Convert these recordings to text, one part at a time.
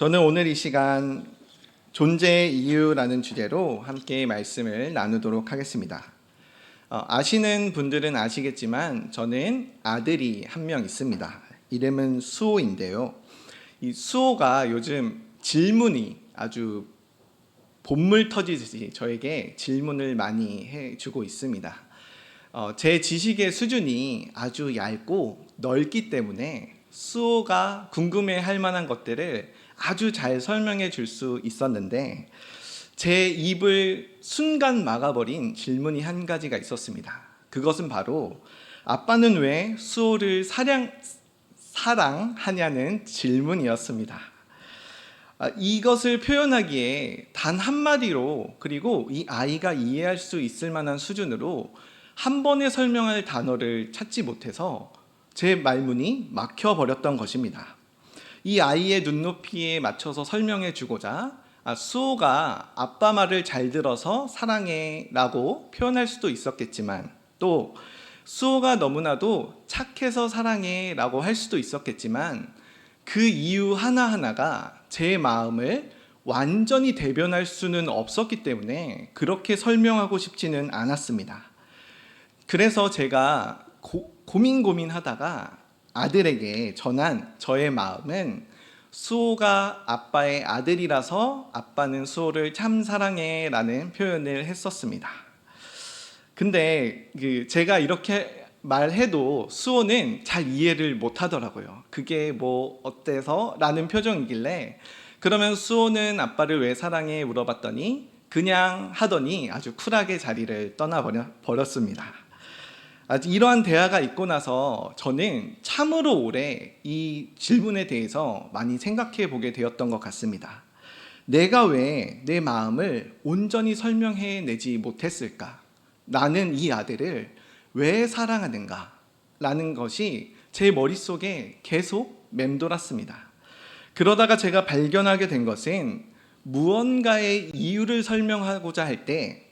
저는 오늘 이 시간 존재의 이유라는 주제로 함께 말씀을 나누도록 하겠습니다. 어, 아시는 분들은 아시겠지만 저는 아들이 한 명 있습니다. 이름은 수호인데요. 이 수호가 요즘 질문이 아주 본물 터지듯이 저에게 질문을 많이 해주고 있습니다. 어, 제 지식의 수준이 아주 얇고 넓기 때문에 수호가 궁금해 할 만한 것들을 아주 잘 설명해 줄 수 있었는데 제 입을 순간 막아버린 질문이 한 가지가 있었습니다. 그것은 바로 아빠는 왜 수호를 사랑, 사랑하냐는 질문이었습니다. 아, 이것을 표현하기에 단 한마디로 그리고 이 아이가 이해할 수 있을 만한 수준으로 한 번에 설명할 단어를 찾지 못해서 제 말문이 막혀버렸던 것입니다. 이 아이의 눈높이에 맞춰서 설명해 주고자 아, 수호가 아빠 말을 잘 들어서 사랑해라고 표현할 수도 있었겠지만 또 수호가 너무나도 착해서 사랑해라고 할 수도 있었겠지만 그 이유 하나하나가 제 마음을 완전히 대변할 수는 없었기 때문에 그렇게 설명하고 싶지는 않았습니다. 그래서 제가 고, 고민 고민하다가 아들에게 전한 저의 마음은 수호가 아빠의 아들이라서 아빠는 수호를 참 사랑해 라는 표현을 했었습니다. 근데 그 제가 이렇게 말해도 수호는 잘 이해를 못 하더라고요. 그게 뭐 어때서? 라는 표정이길래 그러면 수호는 아빠를 왜 사랑해? 물어봤더니 그냥 하더니 아주 쿨하게 자리를 떠나버렸습니다. 이러한 대화가 있고 나서 저는 참으로 오래 이 질문에 대해서 많이 생각해 보게 되었던 것 같습니다. 내가 왜 내 마음을 온전히 설명해 내지 못했을까? 나는 이 아들을 왜 사랑하는가? 라는 것이 제 머릿속에 계속 맴돌았습니다. 그러다가 제가 발견하게 된 것은 무언가의 이유를 설명하고자 할 때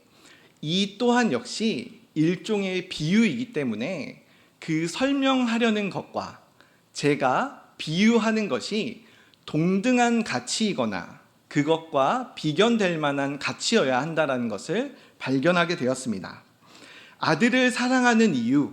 이 또한 역시 일종의 비유이기 때문에 그 설명하려는 것과 제가 비유하는 것이 동등한 가치이거나 그것과 비견될 만한 가치여야 한다는 것을 발견하게 되었습니다. 아들을 사랑하는 이유,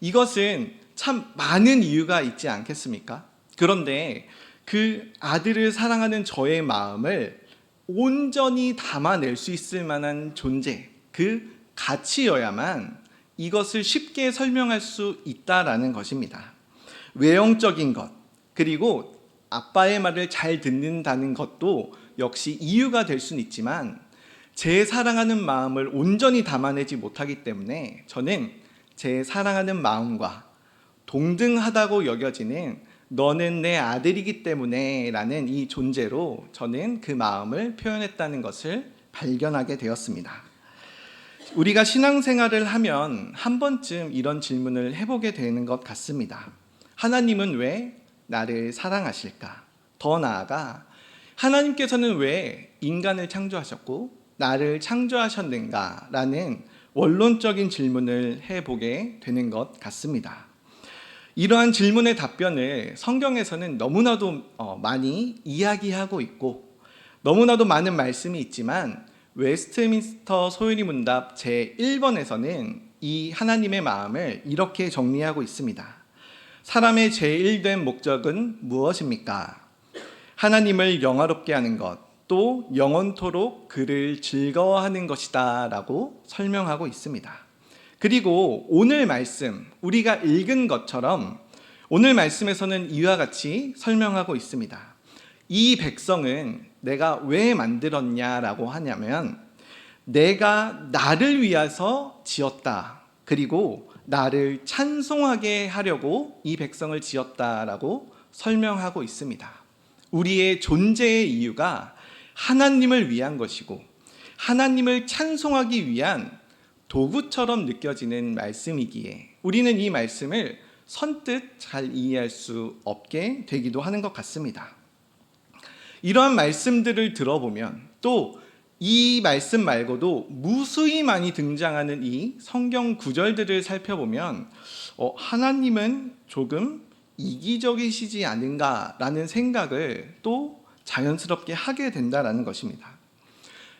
이것은 참 많은 이유가 있지 않겠습니까? 그런데 그 아들을 사랑하는 저의 마음을 온전히 담아낼 수 있을 만한 존재, 그 가치여야만 이것을 쉽게 설명할 수 있다라는 것입니다. 외형적인 것, 그리고 아빠의 말을 잘 듣는다는 것도 역시 이유가 될 수는 있지만 제 사랑하는 마음을 온전히 담아내지 못하기 때문에 저는 제 사랑하는 마음과 동등하다고 여겨지는 너는 내 아들이기 때문에 라는 이 존재로 저는 그 마음을 표현했다는 것을 발견하게 되었습니다. 우리가 신앙생활을 하면 한 번쯤 이런 질문을 해보게 되는 것 같습니다. 하나님은 왜 나를 사랑하실까? 더 나아가 하나님께서는 왜 인간을 창조하셨고 나를 창조하셨는가? 라는 원론적인 질문을 해보게 되는 것 같습니다. 이러한 질문의 답변을 성경에서는 너무나도 어, 많이 이야기하고 있고 너무나도 많은 말씀이 있지만 웨스트민스터 소요리 문답 제 1번에서는 이 하나님의 마음을 이렇게 정리하고 있습니다. 사람의 제일된 목적은 무엇입니까? 하나님을 영화롭게 하는 것, 또 영원토록 그를 즐거워하는 것이다 라고 설명하고 있습니다. 그리고 오늘 말씀, 우리가 읽은 것처럼 오늘 말씀에서는 이와 같이 설명하고 있습니다. 이 백성은 내가 왜 만들었냐라고 하냐면 내가 나를 위해서 지었다. 그리고 나를 찬송하게 하려고 이 백성을 지었다라고 설명하고 있습니다. 우리의 존재의 이유가 하나님을 위한 것이고 하나님을 찬송하기 위한 도구처럼 느껴지는 말씀이기에 우리는 이 말씀을 선뜻 잘 이해할 수 없게 되기도 하는 것 같습니다. 이러한 말씀들을 들어보면 또 이 말씀 말고도 무수히 많이 등장하는 이 성경 구절들을 살펴보면 어, 하나님은 조금 이기적이시지 않은가라는 생각을 또 자연스럽게 하게 된다라는 것입니다.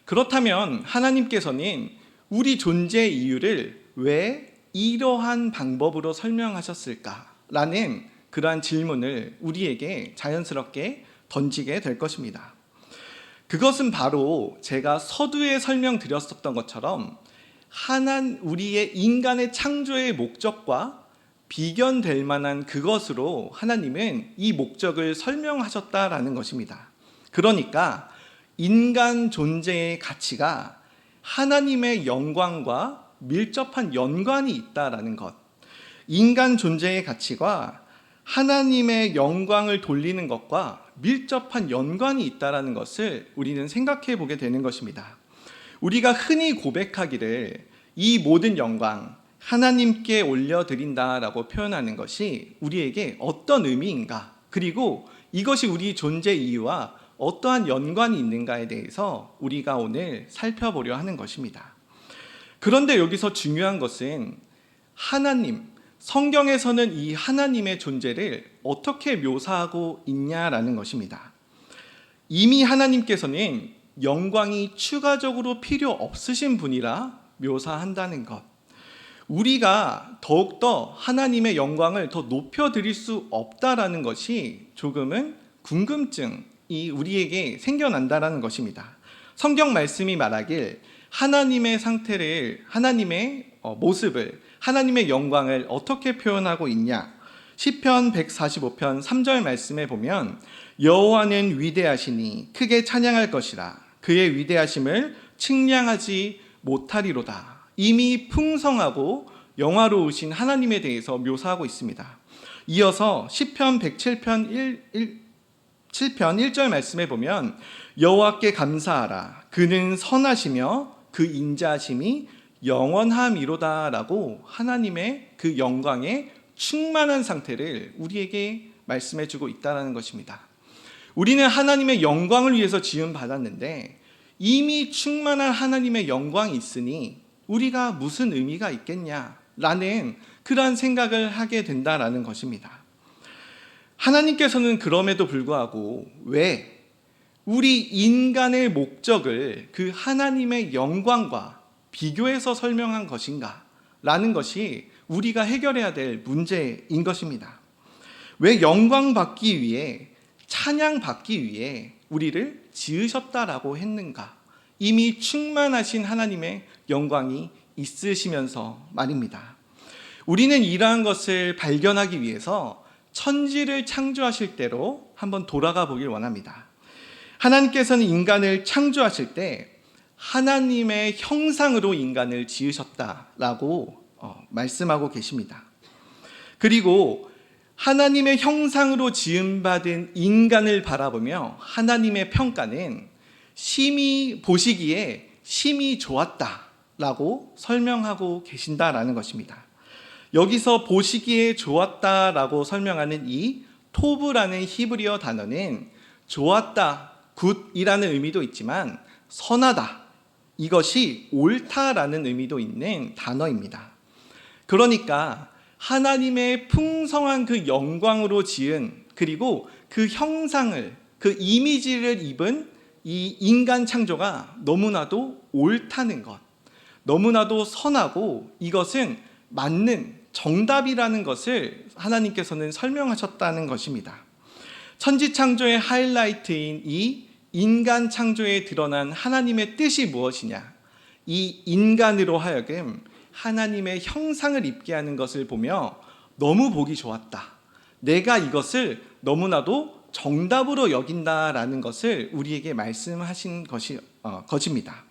그렇다면 하나님께서는 우리 존재 이유를 왜 이러한 방법으로 설명하셨을까라는 그러한 질문을 우리에게 자연스럽게 던지게 될 것입니다. 그것은 바로 제가 서두에 설명드렸었던 것처럼 하나 우리의 인간의 창조의 목적과 비견될 만한 그것으로 하나님은 이 목적을 설명하셨다라는 것입니다. 그러니까 인간 존재의 가치가 하나님의 영광과 밀접한 연관이 있다라는 것. 인간 존재의 가치가 하나님의 영광을 돌리는 것과 밀접한 연관이 있다라는 것을 우리는 생각해 보게 되는 것입니다. 우리가 흔히 고백하기를 이 모든 영광 하나님께 올려드린다라고 표현하는 것이 우리에게 어떤 의미인가 그리고 이것이 우리 존재 이유와 어떠한 연관이 있는가에 대해서 우리가 오늘 살펴보려 하는 것입니다. 그런데 여기서 중요한 것은 하나님, 성경에서는 이 하나님의 존재를 어떻게 묘사하고 있냐라는 것입니다. 이미 하나님께서는 영광이 추가적으로 필요 없으신 분이라 묘사한다는 것. 우리가 더욱더 하나님의 영광을 더 높여드릴 수 없다라는 것이 조금은 궁금증이 우리에게 생겨난다라는 것입니다. 성경 말씀이 말하길 하나님의 상태를, 하나님의 어, 모습을, 하나님의 영광을 어떻게 표현하고 있냐? 시편 145편 3절 말씀에 보면 여호와는 위대하시니 크게 찬양할 것이라 그의 위대하심을 측량하지 못하리로다. 이미 풍성하고 영화로우신 하나님에 대해서 묘사하고 있습니다. 이어서 시편 107편 1, 1 7편 1절 말씀에 보면 여호와께 감사하라 그는 선하시며 그 인자심이 영원함이로다라고 하나님의 그 영광의 충만한 상태를 우리에게 말씀해 주고 있다라는 것입니다. 우리는 하나님의 영광을 위해서 지음 받았는데 이미 충만한 하나님의 영광이 있으니 우리가 무슨 의미가 있겠냐라는 그러한 생각을 하게 된다라는 것입니다. 하나님께서는 그럼에도 불구하고 왜 우리 인간의 목적을 그 하나님의 영광과 비교해서 설명한 것인가? 라는 것이 우리가 해결해야 될 문제인 것입니다. 왜 영광 받기 위해, 찬양 받기 위해 우리를 지으셨다라고 했는가? 이미 충만하신 하나님의 영광이 있으시면서 말입니다. 우리는 이러한 것을 발견하기 위해서 천지를 창조하실 때로 한번 돌아가 보길 원합니다. 하나님께서는 인간을 창조하실 때 하나님의 형상으로 인간을 지으셨다라고 어, 말씀하고 계십니다. 그리고 하나님의 형상으로 지음받은 인간을 바라보며 하나님의 평가는 심히 보시기에 심히 좋았다라고 설명하고 계신다라는 것입니다. 여기서 보시기에 좋았다라고 설명하는 이 토브라는 히브리어 단어는 좋았다, 굿이라는 의미도 있지만 선하다, 이것이 옳다라는 의미도 있는 단어입니다. 그러니까 하나님의 풍성한 그 영광으로 지은 그리고 그 형상을 그 이미지를 입은 이 인간 창조가 너무나도 옳다는 것, 너무나도 선하고 이것은 맞는 정답이라는 것을 하나님께서는 설명하셨다는 것입니다. 천지 창조의 하이라이트인 이 인간 창조에 드러난 하나님의 뜻이 무엇이냐? 이 인간으로 하여금 하나님의 형상을 입게 하는 것을 보며 너무 보기 좋았다. 내가 이것을 너무나도 정답으로 여긴다라는 것을 우리에게 말씀하신 것이 어, 것입니다.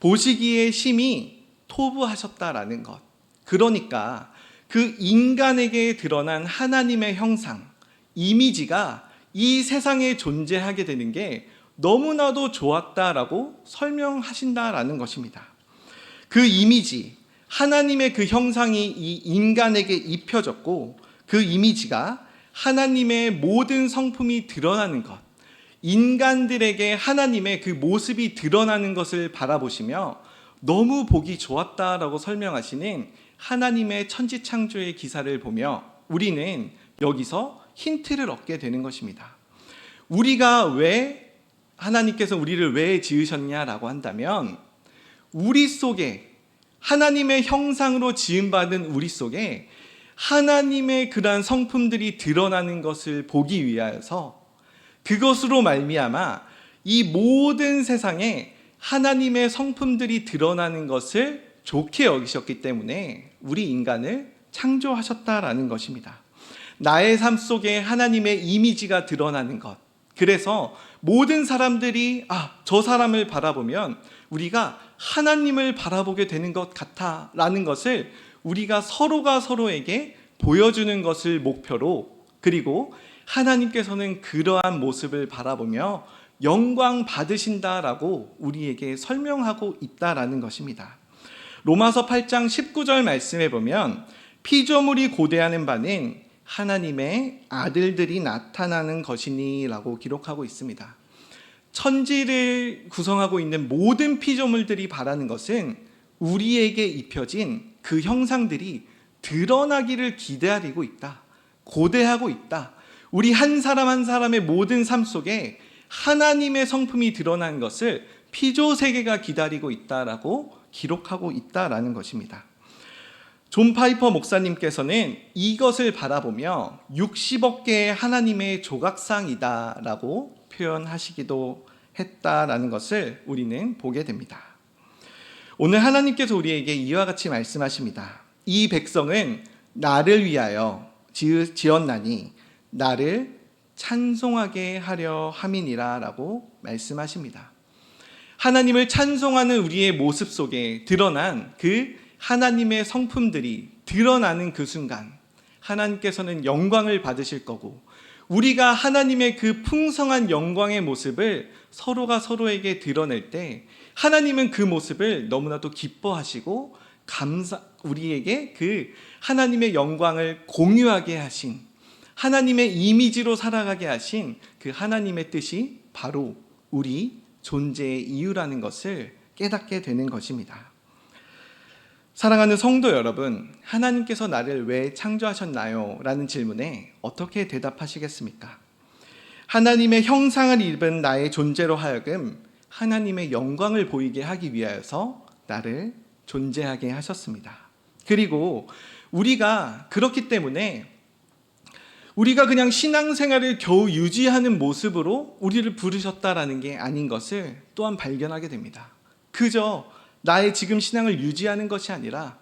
보시기에 심히 토부하셨다라는 것. 그러니까 그 인간에게 드러난 하나님의 형상, 이미지가 이 세상에 존재하게 되는 게 너무나도 좋았다라고 설명하신다라는 것입니다. 그 이미지, 하나님의 그 형상이 이 인간에게 입혀졌고 그 이미지가 하나님의 모든 성품이 드러나는 것, 인간들에게 하나님의 그 모습이 드러나는 것을 바라보시며 너무 보기 좋았다라고 설명하시는 하나님의 천지 창조의 기사를 보며 우리는 여기서 힌트를 얻게 되는 것입니다. 우리가 왜 하나님께서 우리를 왜 지으셨냐라고 한다면 우리 속에 하나님의 형상으로 지음받은 우리 속에 하나님의 그러한 성품들이 드러나는 것을 보기 위하여서 그것으로 말미암아 이 모든 세상에 하나님의 성품들이 드러나는 것을 좋게 여기셨기 때문에 우리 인간을 창조하셨다라는 것입니다. 나의 삶 속에 하나님의 이미지가 드러나는 것. 그래서 모든 사람들이 아, 저 사람을 바라보면 우리가 하나님을 바라보게 되는 것 같아라는 것을 우리가 서로가 서로에게 보여주는 것을 목표로 그리고 하나님께서는 그러한 모습을 바라보며 영광 받으신다라고 우리에게 설명하고 있다라는 것입니다. 로마서 8장 19절 말씀에 보면 피조물이 고대하는 바는 하나님의 아들들이 나타나는 것이니라고 기록하고 있습니다. 천지를 구성하고 있는 모든 피조물들이 바라는 것은 우리에게 입혀진 그 형상들이 드러나기를 기다리고 있다. 고대하고 있다. 우리 한 사람 한 사람의 모든 삶 속에 하나님의 성품이 드러난 것을 피조 세계가 기다리고 있다라고 기록하고 있다라는 것입니다. 존 파이퍼 목사님께서는 이것을 바라보며 60억 개의 하나님의 조각상이다라고 표현하시기도 했다라는 것을 우리는 보게 됩니다. 오늘 하나님께서 우리에게 이와 같이 말씀하십니다. 이 백성은 나를 위하여 지었나니 나를 찬송하게 하려 함이니라라고 말씀하십니다. 하나님을 찬송하는 우리의 모습 속에 드러난 그 하나님의 성품들이 드러나는 그 순간 하나님께서는 영광을 받으실 거고 우리가 하나님의 그 풍성한 영광의 모습을 서로가 서로에게 드러낼 때 하나님은 그 모습을 너무나도 기뻐하시고 감사 우리에게 그 하나님의 영광을 공유하게 하신 하나님의 이미지로 살아가게 하신 그 하나님의 뜻이 바로 우리 존재의 이유라는 것을 깨닫게 되는 것입니다. 사랑하는 성도 여러분, 하나님께서 나를 왜 창조하셨나요? 라는 질문에 어떻게 대답하시겠습니까? 하나님의 형상을 입은 나의 존재로 하여금 하나님의 영광을 보이게 하기 위하여서 나를 존재하게 하셨습니다. 그리고 우리가 그렇기 때문에 우리가 그냥 신앙생활을 겨우 유지하는 모습으로 우리를 부르셨다라는 게 아닌 것을 또한 발견하게 됩니다. 그저 나의 지금 신앙을 유지하는 것이 아니라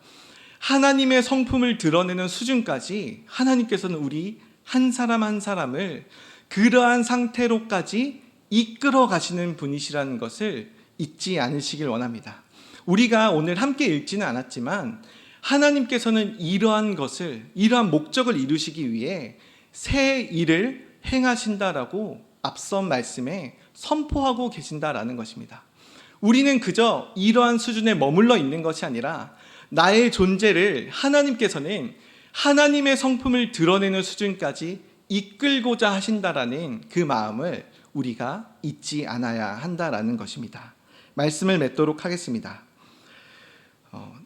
하나님의 성품을 드러내는 수준까지 하나님께서는 우리 한 사람 한 사람을 그러한 상태로까지 이끌어 가시는 분이시라는 것을 잊지 않으시길 원합니다. 우리가 오늘 함께 읽지는 않았지만 하나님께서는 이러한 것을 이러한 목적을 이루시기 위해 새 일을 행하신다라고 앞선 말씀에 선포하고 계신다라는 것입니다. 우리는 그저 이러한 수준에 머물러 있는 것이 아니라 나의 존재를 하나님께서는 하나님의 성품을 드러내는 수준까지 이끌고자 하신다라는 그 마음을 우리가 잊지 않아야 한다라는 것입니다. 말씀을 맺도록 하겠습니다. 어,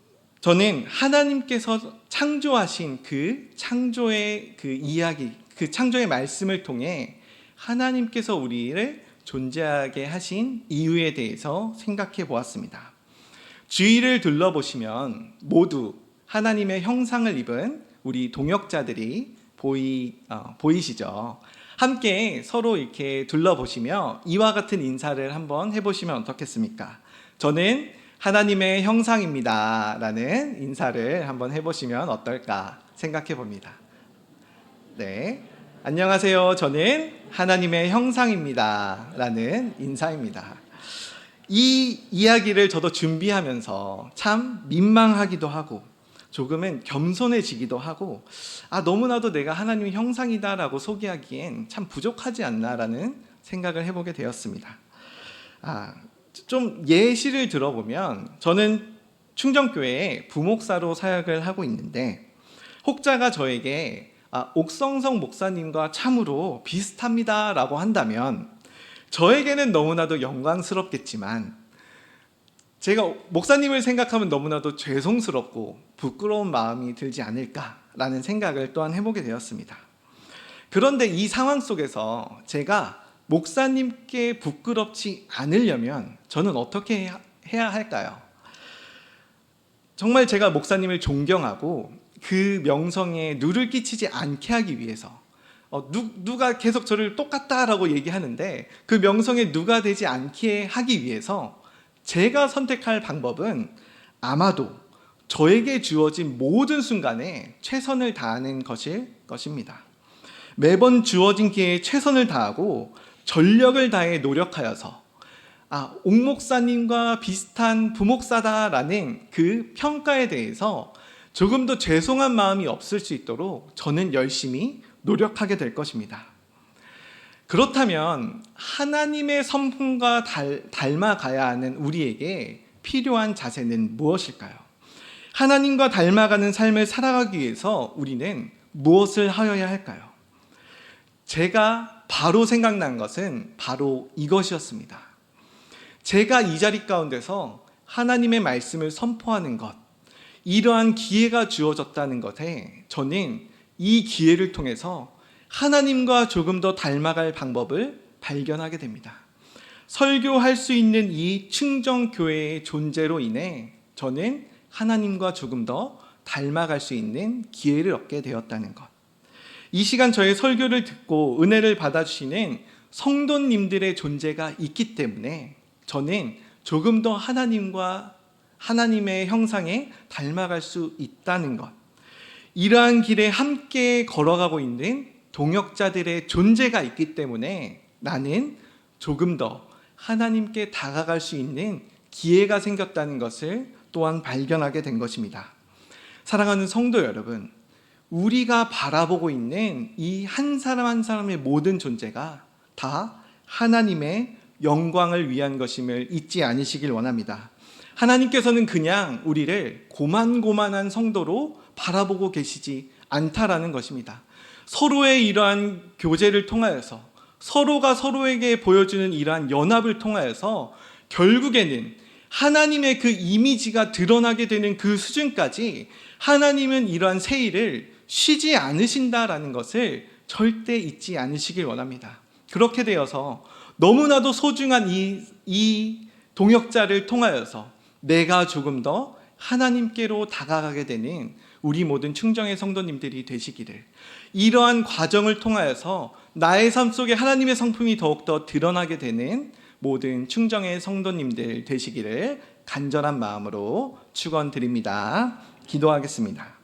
저는 하나님께서 창조하신 그 창조의 그 이야기, 그 창조의 말씀을 통해 하나님께서 우리를 존재하게 하신 이유에 대해서 생각해 보았습니다. 주위를 둘러보시면 모두 하나님의 형상을 입은 우리 동역자들이 보이, 어, 보이시죠? 함께 서로 이렇게 둘러보시며 이와 같은 인사를 한번 해보시면 어떻겠습니까? 저는 하나님의 형상입니다. 라는 인사를 한번 해보시면 어떨까 생각해 봅니다. 네. 안녕하세요. 저는 하나님의 형상입니다. 라는 인사입니다. 이 이야기를 저도 준비하면서 참 민망하기도 하고 조금은 겸손해지기도 하고 아 너무나도 내가 하나님의 형상이다라고 소개하기엔 참 부족하지 않나라는 생각을 해보게 되었습니다. 아, 좀 예시를 들어보면 저는 충정교회에 부목사로 사역을 하고 있는데 혹자가 저에게 아, 옥성성 목사님과 참으로 비슷합니다라고 한다면 저에게는 너무나도 영광스럽겠지만 제가 목사님을 생각하면 너무나도 죄송스럽고 부끄러운 마음이 들지 않을까라는 생각을 또한 해보게 되었습니다. 그런데 이 상황 속에서 제가 목사님께 부끄럽지 않으려면 저는 어떻게 해야- 할까요? 정말 제가 목사님을 존경하고 그 명성에 누를 끼치지 않게 하기 위해서 어, 누, 누가 계속 저를 똑같다라고 얘기하는데 그 명성에 누가 되지 않게 하기 위해서 제가 선택할 방법은 아마도 저에게 주어진 모든 순간에 최선을 다하는 것일 것입니다. 매번 주어진 기회에 최선을 다하고 전력을 다해 노력하여서 아, 옥 목사님과 비슷한 부목사다라는 그 평가에 대해서 조금 더 죄송한 마음이 없을 수 있도록 저는 열심히 노력하게 될 것입니다. 그렇다면 하나님의 성품과 달, 닮아가야 하는 우리에게 필요한 자세는 무엇일까요? 하나님과 닮아가는 삶을 살아가기 위해서 우리는 무엇을 하여야 할까요? 제가 바로 생각난 것은 바로 이것이었습니다. 제가 이 자리 가운데서 하나님의 말씀을 선포하는 것, 이러한 기회가 주어졌다는 것에 저는 이 기회를 통해서 하나님과 조금 더 닮아갈 방법을 발견하게 됩니다. 설교할 수 있는 이 충정교회의 존재로 인해 저는 하나님과 조금 더 닮아갈 수 있는 기회를 얻게 되었다는 것. 이 시간 저의 설교를 듣고 은혜를 받아주시는 성도님들의 존재가 있기 때문에 저는 조금 더 하나님과 하나님의 형상에 닮아갈 수 있다는 것. 이러한 길에 함께 걸어가고 있는 동역자들의 존재가 있기 때문에 나는 조금 더 하나님께 다가갈 수 있는 기회가 생겼다는 것을 또한 발견하게 된 것입니다. 사랑하는 성도 여러분, 우리가 바라보고 있는 이 한 사람 한 사람의 모든 존재가 다 하나님의 영광을 위한 것임을 잊지 않으시길 원합니다. 하나님께서는 그냥 우리를 고만고만한 성도로 바라보고 계시지 않다라는 것입니다. 서로의 이러한 교제를 통하여서 서로가 서로에게 보여주는 이러한 연합을 통하여서 결국에는 하나님의 그 이미지가 드러나게 되는 그 수준까지 하나님은 이러한 세일을 쉬지 않으신다라는 것을 절대 잊지 않으시길 원합니다. 그렇게 되어서 너무나도 소중한 이, 이 동역자를 통하여서 내가 조금 더 하나님께로 다가가게 되는 우리 모든 충정의 성도님들이 되시기를 이러한 과정을 통하여서 나의 삶 속에 하나님의 성품이 더욱더 드러나게 되는 모든 충정의 성도님들 되시기를 간절한 마음으로 축원드립니다. 기도하겠습니다.